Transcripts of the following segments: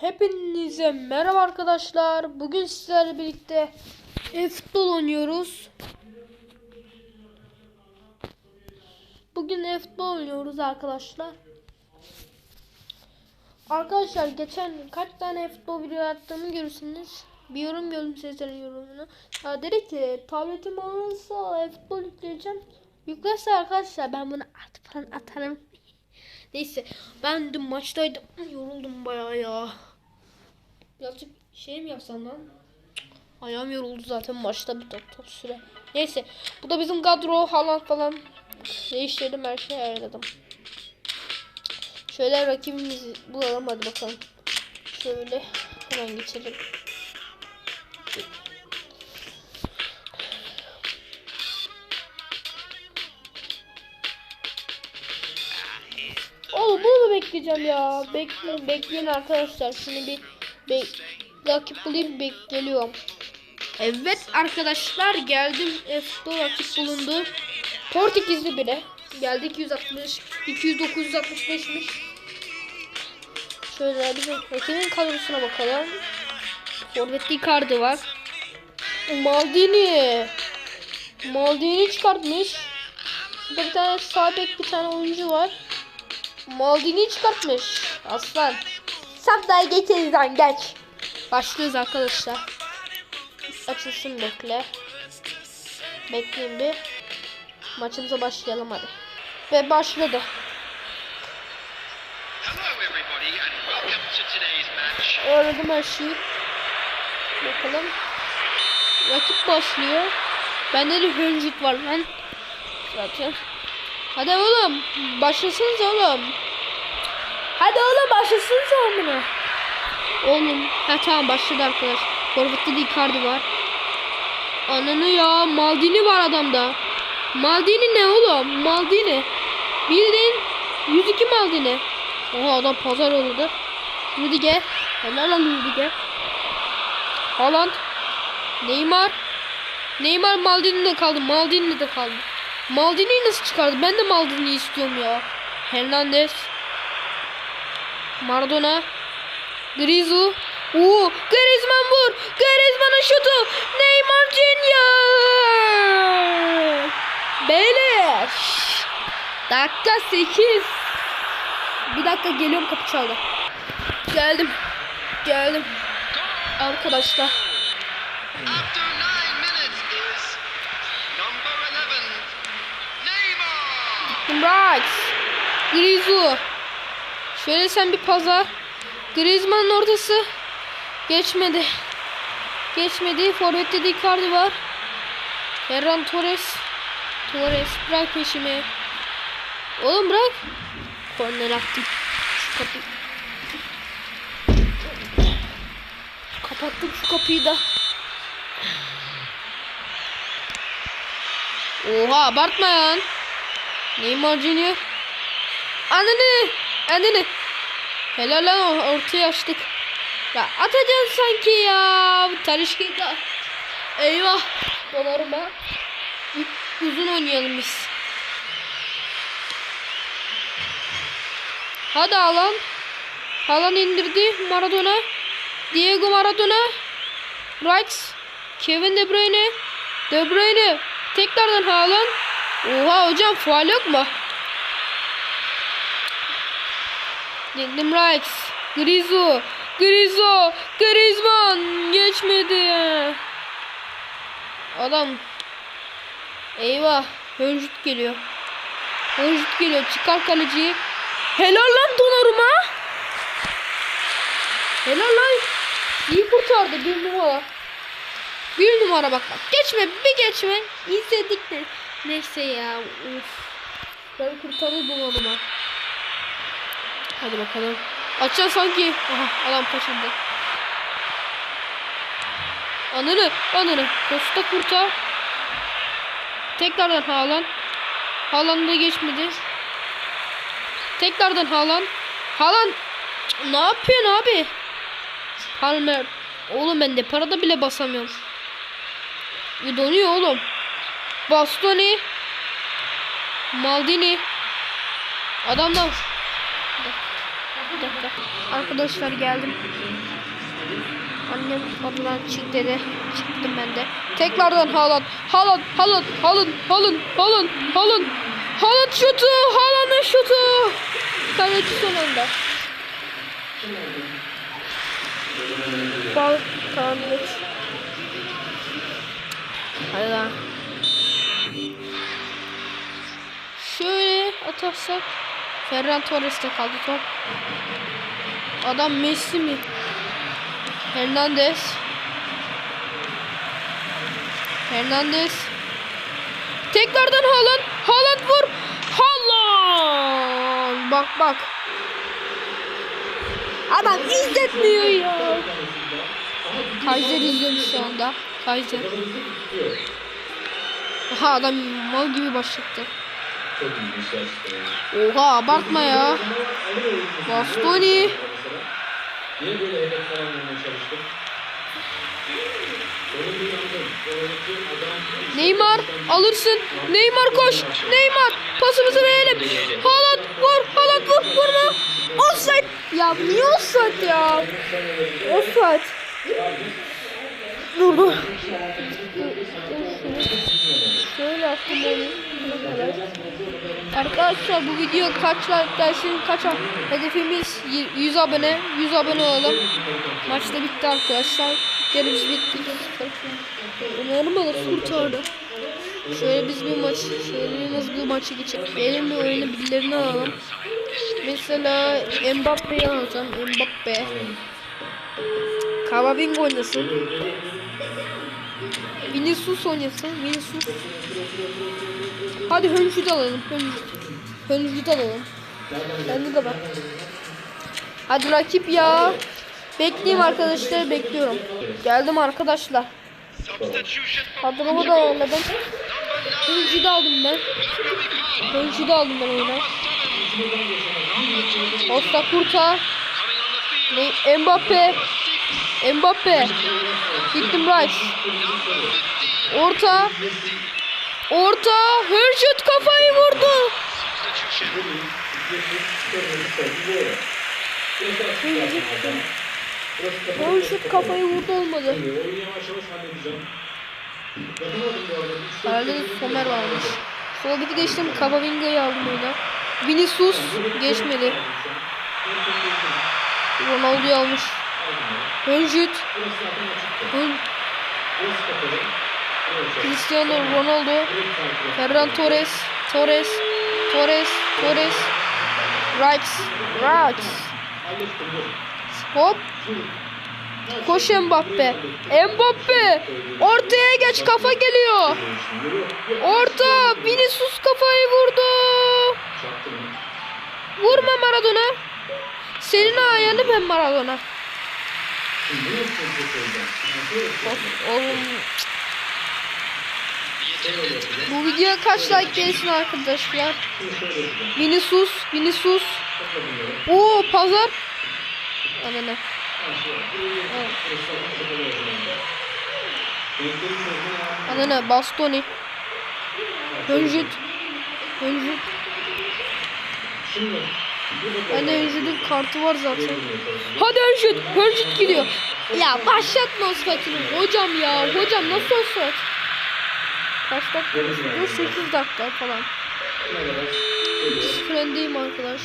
Hepinize merhaba arkadaşlar. Bugün sizlerle birlikte e-futbol oynuyoruz. Bugün e-futbol oynuyoruz arkadaşlar. Arkadaşlar geçen kaç tane e-futbol video attığımı görürsünüz. Bir yorum gördüm sizlerin yorumunu. Ya ki tabletim olursa e-futbol yükleyeceğim. Yüklerse arkadaşlar ben bunu at falan atarım. Neyse ben dün maçtaydım. Yoruldum bayağı ya. Birazcık şey mi yapsam lan? Ayağım yoruldu zaten maçta bir top, top süre. Neyse bu da bizim kadro Haaland falan değiştirdim her şeyi ayarladım. Şöyle rakibimizi bulalım hadi bakalım. Şöyle hemen geçelim. Oğlum bekleyeceğim ya. Bekleyin, bekleyin arkadaşlar. Şimdi bir bek rakip bulayım bek geliyorum. Evet arkadaşlar geldim. F4 rakip bulundu. Portekizli biri. Geldi 260 200 965'miş. Şöyle bizim rakibin kadrosuna bakalım. Forvetli Icardi var. Maldini. Maldini çıkartmış. Burada bir tane sağ bek bir tane oyuncu var. Maldini çıkartmış. Aslan. Safdayı geçeriz lan geç. Başlıyoruz arkadaşlar. Açılsın bekle. Bekleyin bir. Maçımıza başlayalım hadi. Ve başladı. Öğrendim her şeyi. Bakalım. Rakip başlıyor. Bende de hörcük var lan. Zaten. Hadi oğlum. Başlasınız oğlum. Hadi oğlum başlasınız oğlum. Oğlum. Ha tamam başladı arkadaş. Forvet'te de Icardi var. Ananı ya. Maldini var adamda. Maldini ne oğlum? Maldini. Bildiğin 102 Maldini. Oha adam pazar oldu. Rüdiger. Helal lan Rüdiger. Haaland. Neymar. Neymar Maldini'de kaldı. Maldini'de kaldı. Maldini'yi nasıl çıkardı? Ben de Maldini'yi istiyorum ya. Hernandez. Maradona. Grizu. Oo, Griezmann vur. Griezmann'ın şutu. Neymar Junior. Beyler. Dakika 8. Bir dakika geliyorum kapı çaldı. Geldim. Geldim. Arkadaşlar. 11, Neymar. Right. Grizu. Şöyle sen bir pazar. Griezmann'ın ortası. Geçmedi. Geçmedi. Forvet'te de Icardi var. Ferran Torres. Torres bırak peşimi. Oğlum bırak. Korner attım. Şu kapıyı. Kapattım şu kapıyı da. Oha abartma lan. Neymar Junior. Ananı. Ananı. Helal lan ortaya açtık. Ya atacaksın sanki ya. Tarışka'yı da. Eyvah. Dolarıma. Uzun oynayalım biz. Hadi Alan. Alan indirdi. Maradona. Diego Maradona. Right. Kevin De Bruyne. De Bruyne. Tekrardan Haaland. Oha hocam faal yok mu? Dindim Right. Grizu. Grizu. Griezmann. Geçmedi. Adam. Eyvah. Hörcüt geliyor. Hörcüt geliyor. Çıkar kaleciyi. Helal lan Donnarumma. Helal lan. İyi kurtardı bir numara. Bir numara bak bak. Geçme bir geçme. İzledik de. Neyse ya. Uf. Ben kurtardı Donnarumma. Hadi bakalım. Açacağım sanki. Aha adam kaçırdı. Ananı ananı. Costa kurtar. Tekrardan Haaland. Haaland da geçmedi. Tekrardan Haaland. Haaland. Ne yapıyorsun abi? Palmer. Oğlum ben de parada bile basamıyorum. Donuyor oğlum. Bastoni. Maldini. Adamlar. Bir dakika. Arkadaşlar geldim. Annem odadan çık dedi. Çıktım ben de. Tekrardan Haaland. Haaland, Haaland, Haaland, Haaland, Haaland, Haaland. Haaland şutu, Haaland'ın şutu. Kaleci son anda. Bal, tamam geç. Hadi lan. Atarsak Ferran Torres'te kaldı top. Adam Messi mi? Hernandez. Hernandez. Tekrardan Haaland. Haaland vur. Haaland. Bak bak. Adam izletmiyor ya. Kaiser izliyorum şu anda. Kaiser. Aha adam mal gibi başlattı. Çok ilginç gerçekten. Oha abartma ya. Bastoni. Niye böyle hedef falan vermeye adam Neymar alırsın. Neymar koş. Neymar pasımızı verelim. Haaland vur. Haaland vur. Vurma. Offside. Ya niye offside ya? Offside. Durdu. Şöyle. Bu Arkadaşlar bu video kaç like gelsin kaç hedefimiz y- 100 abone 100 abone olalım. Maç da bitti arkadaşlar. Gerimiz bitti. Umarım alır kurtardı. Şöyle biz bir maç şöyle bir hızlı maçı geçelim. Bir oyunu birilerini alalım. Mesela Mbappe'yi alacağım Mbappe. Kamavinga oynasın Vinicius oynasın Vinicius Hadi Höncü'de alalım. Höncü. Höncü'de alalım. Bende de var. Hadi rakip ya. Bekleyeyim arkadaşlar bekliyorum. Geldim arkadaşlar. Kadromu da ayarladım. Höncü'de aldım ben. Höncü'de aldım ben oyuna. Costa Kurta. Mbappe. Mbappe. Gittim Rice. Orta. Orta. Hürşit kafayı vurdu. Hürşit kafayı vurdu olmadı. Herhalde de Somer varmış. Sol bir geçtim. Kabavinga'yı aldım oyuna. Vinicius geçmedi. Ronaldo'yu almış. Hönjüt. Hön Cristiano Ronaldo. Ferran Torres. Torres. Torres. Torres. Rice. Rice. Hop. Koş Mbappe. Mbappe. Ortaya geç kafa geliyor. Orta. Vinicius kafayı vurdu. Vurma Maradona. Senin ayağını ben Maradona. Of, Oğlum. Bu videoya kaç like gelsin arkadaşlar? Vinicius, Vinicius. Oo pazar. Anne. Anne bastoni. Hönjüt. Hönjüt. Bende Hönjüt'ün kartı var zaten. Hadi Hönjüt. Hönjüt gidiyor. Ya başlatma o saçını. Hocam ya. Hocam nasıl olsa? Kaç dakika? Bu 8 dakika falan. Sıfır öndeyim arkadaş.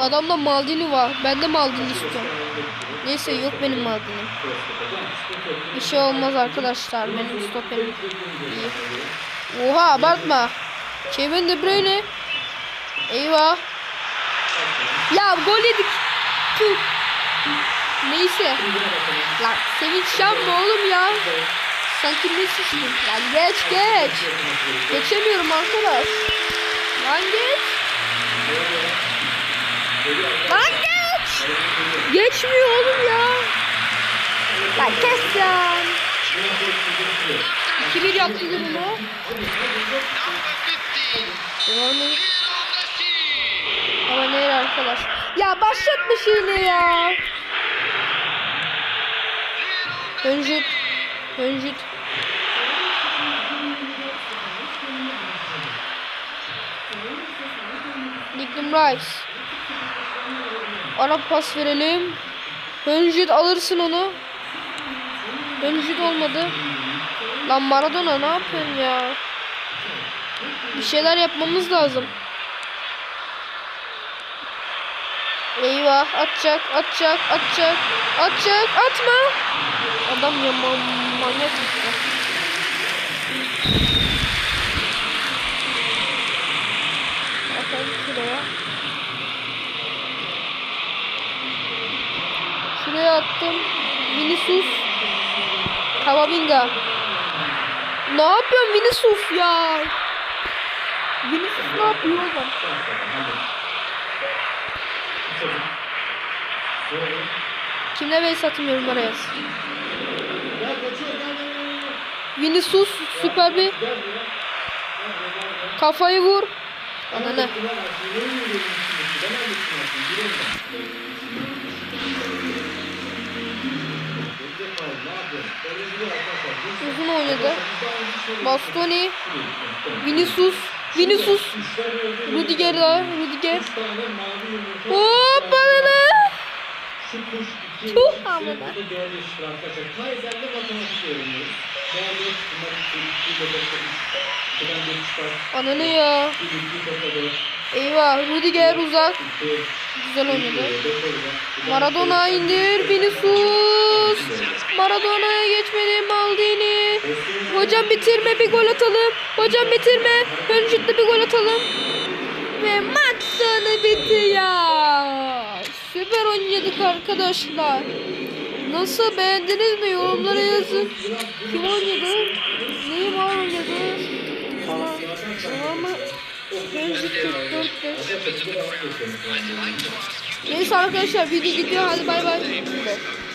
Adamda Maldini var. Ben de Maldini istiyorum. Neyse yok benim Maldinim. Bir şey olmaz arkadaşlar. Benim stoperim iyi. Oha abartma. Kevin De Bruyne. Eyvah. Ya gol yedik. Tüh. Neyse. Lan sevinç yapma oğlum ya. Sanki Messi'sin. Lan geç geç. Geçemiyorum arkadaş. Lan geç. Lan geç. Geçmiyor oğlum ya. Lan kes ya. 2-1 yaptı durumu. Number 15. Devam et. Lionel Messi. Ama ne arkadaş. Ya başlatmış yine ya. Öncüt. Öncüt. Declan Rice. Ara pas verelim. Hönjit alırsın onu. Hönjit olmadı. Lan Maradona ne yapıyorsun ya? Bir şeyler yapmamız lazım. Eyvah atacak atacak atacak atacak atma. Adam ya ma- manyak işte. Şuraya. Şuraya attım. Vinicius. Kavavinga. Ne yapıyorsun Vinicius ya? Vinicius ne yapıyor oğlum? Kimle base atayım yorumlara yaz. Vinicius süper bir kafayı vur. Bana Ananı. Uzun oynadı. Bastoni. Vinicius. Vinicius. Öldü. Rudiger. Hop iki, Tuh, amına. bu da dört yaşlı arkadaşlar. Kaiser'le matematik öğreniyoruz. Muhammed, bunlar iki, iki, iki, iki, üç. İkiden bir çıkar. Ana ne ya? Eyvah. Rudiger uzak. Güzel oynadı. Maradona indir. Vinicius. Maradona'ya geçmedi. Maldini. Hocam bitirme bir gol atalım. Hocam bitirme. Hönjit'le bir gol atalım. Ve maç sonu bitti ya. Süper oynadık arkadaşlar. Nasıl beğendiniz mi? Yorumlara yazın. Kim oynadı? Neymar oynadı? Falan. Ama Hönjit 44 'te. Neyse arkadaşlar video gidiyor. Hadi bay bay.